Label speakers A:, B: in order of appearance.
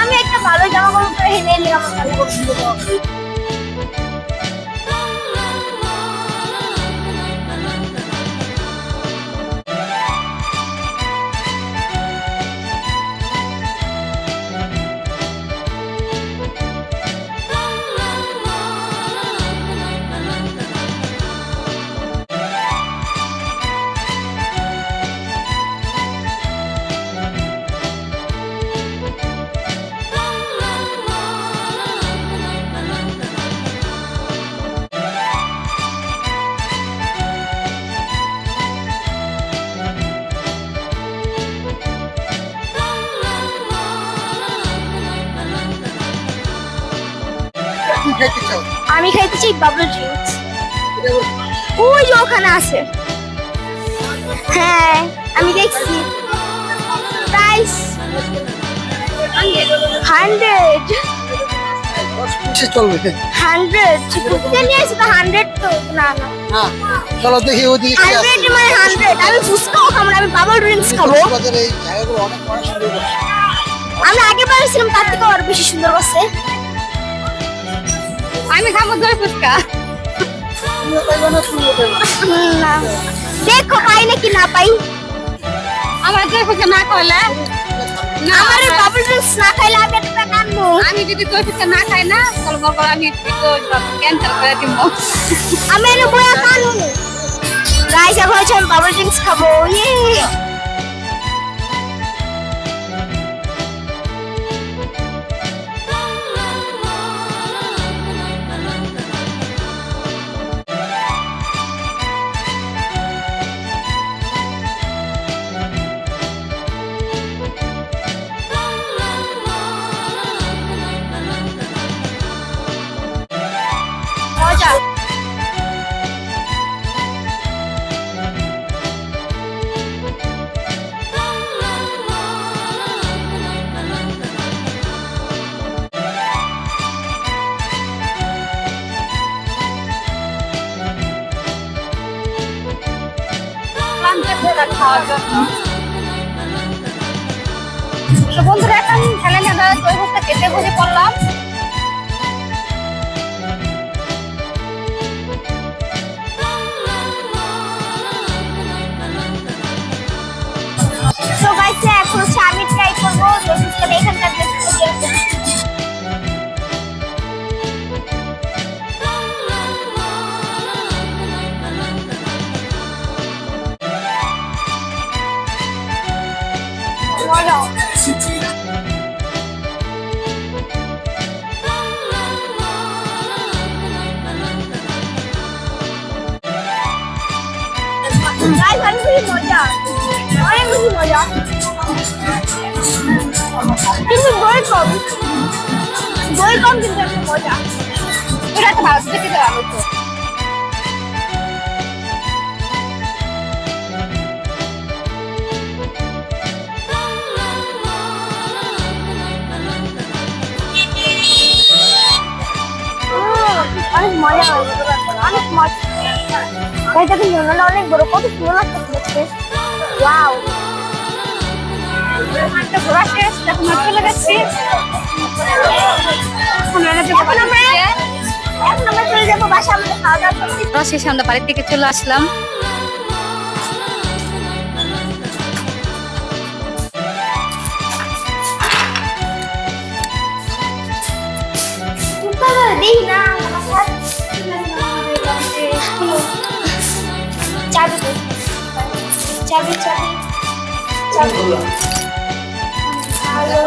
A: আমি
B: একটা ভালো জামা কাপড় পরে হেলে হেলে আমার করতে
C: খেতে চাও?
B: আমি খাইতে চাই বাবল ড্রিঙ্কস ওই যে ওখানে আছে। হ্যাঁ আমি দেখছি। প্রাইস হান্ড্রেড
C: চলবে।
B: হান্ড্রেড নিয়ে তো হান্ড্রেড তো। না না।
C: চলো দেখি ওদিকে
B: হান্ড্রেড মানে হান্ড্রেড আমি ফুচকাও খাব না, আমি বাবল ড্রিঙ্কস খাব। আমরা আগে ছিলাম তার থেকে আরও বেশি সুন্দর করছে
A: আমি খাব দই ফুচকা।
B: দেখো পাই নাকি না পাই?
A: আমার দই ফুচকা না করলে
B: আমার বাবল ড্রিঙ্কস না খাইলে আমি একটা টাকা আনব।
A: আমি যদি দই ফুচকা না খাই না তাহলে করো আমি ক্যান্সেল করে দিব।
B: আমি এনে বয়া খানো গাইস এখন হচ্ছে আমি বাবল ড্রিঙ্কস খাব। ইয়ে
A: খাওয়ার জন্য। বন্ধুরা
B: মজা গাইস অনেক বেশি মজা অনেক বেশি মজা কিন্তু দই কম দই কম কিন্তু একটা মজা
A: এটা একটা ভালো খেতে দেওয়া হতো
B: মজা অনেক মজা। এটা কিন্তু নোনা অনেক বড় কত সুন্দর লাগতেছে দেখতে। ওয়াও।
A: একটা ঘোরা শেষ এখন আমরা চলে এখন আমরা
B: এখন আমরা চলে যাব বাসা আমাদের খাওয়া দাওয়া
A: শেষে আমরা বাড়ির থেকে চলে আসলাম।
B: দেখি না। চাবি চাবি। চাবি। ভালো